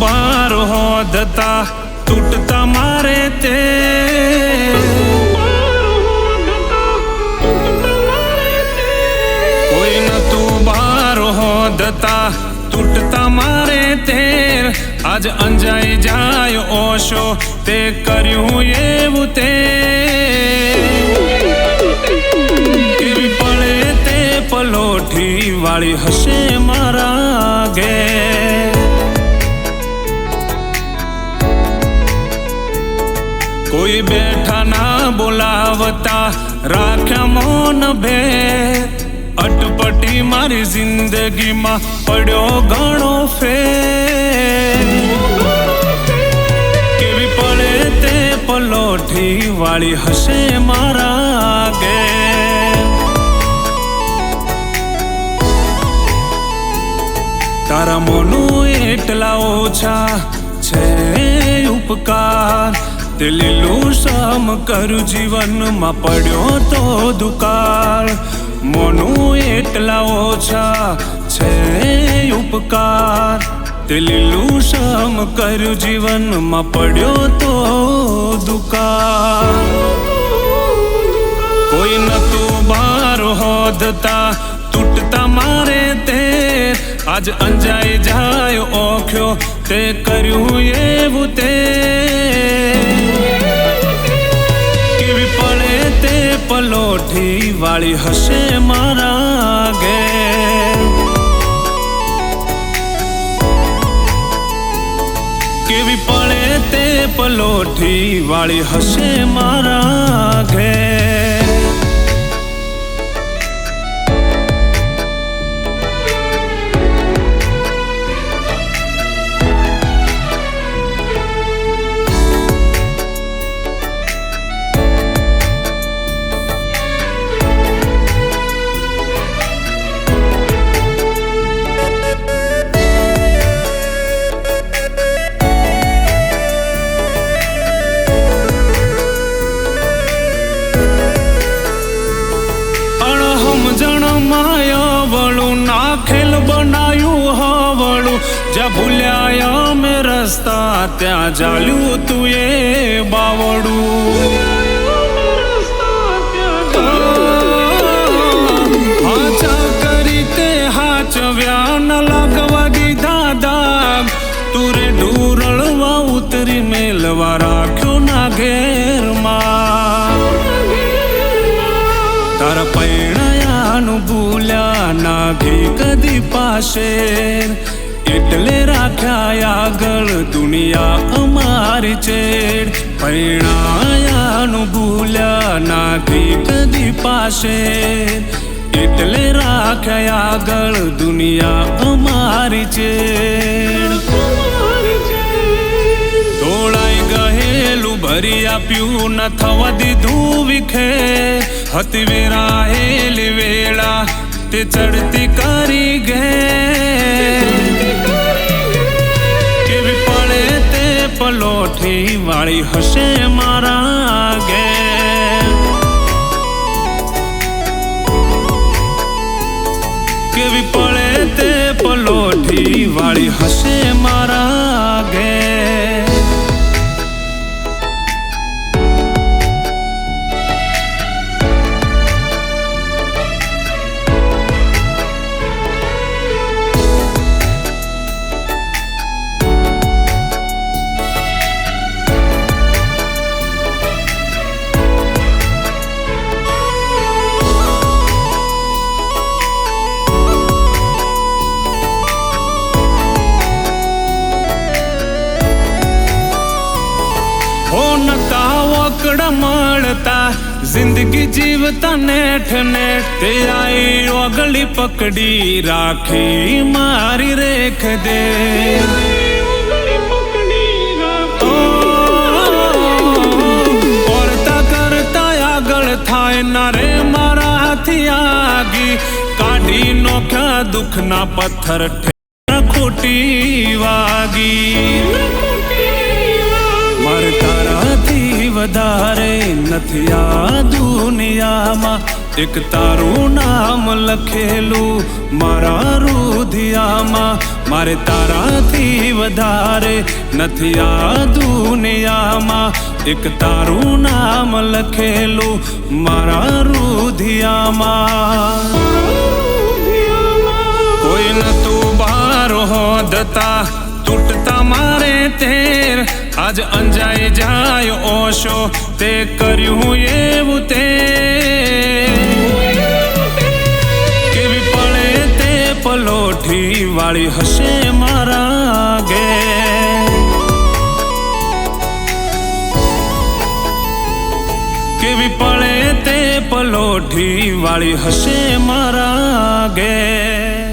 હોદતા તૂટતા મારે તે. કોઈ નતું બાર હોદતા તૂટતા મારે તેર આજ અંજાઈ જાય ઓશો, તે કર્યું એવું તે. પડે તે પલોઠી વાળી હશે મારા ઘેર. કોઈ બેઠા ના બોલાવતા. રાખ્યા મૌન ભે અટપટી મારી જિંદગીમાં પડ્યો ઘણો ફેર. કેવી પડે તે પલોઠી વાળી હશે મારા ઘેર. તારા મોનું એટલા ઓછા છે ઉપકાર. તે લીલું કરું જીવનમાં પડ્યો તો દુકાળ. મોનું એટલા ઓછા છે ઉપકાર. તે લીલું જીવનમાં પડ્યો તો દુકાળ. કોઈ નતું બાર હોદતા તૂટતા મારે તે. આજ અંજાઈ જાય ઓખ્યો, તે કર્યું એવું તે. પલોઠી વાળી હશે મારા ઘેર. કેવી પડે તે પલોઠી વાળી હશે મારા ઘેર. અણહમજણ માયાવળું નાખેલ બનાયું હવળું. જ્યાં ભૂલ્યા અમે રસ્તા ત્યાં ચાલ્યું તું એ કદી પાસે એટલે રાખ્યા આગળ દુનિયા અમારી ચેડ પૈણાયાનું ભૂલ્યા નાખી કદી પાસે એટલે રાખ્યા આગળ દુનિયા અમારી ચેડ તોળાઈ ગયેલું ભરી આપ્યું ન થવા દીધું વિખે હતી વેરાયેલી વેળા તે ચડતી કરી ગે કેવી પડે તે પલોઠી વાળી હશે મારા ગે કેવી પડે તે પલોઠી વાળી હશે મળતા જિંદગી જીવતા નેઠ નેઠ તે આઈ ઓગળી પકડી રાખી મારી રેખ દે. પડતા કરતા આગળ થાય ના રે મારા હાથી આગી. કાઢી નોખ્યા દુઃખના પથ્થર ખોટી વાગી. વધારે નથી આ દુનિયામાં. એક તારું નામ લખેલું મારા રુધિયામાં. મારે તારાથી વધારે નથી આ દુનિયામાં. એક તારું નામ લખેલું મારા રુધિયામાં. કોઈ તું બાર હોદતા, તૂટતા મારે તેર. આજ અંજાય જાય ઓશો, તે કર્યું એવું તે. કેવી પડે તે પલોઠી વાળી હશે મારા ગે. કેવી પડે તે પલોઠી વાળી હશે મારા ઘેર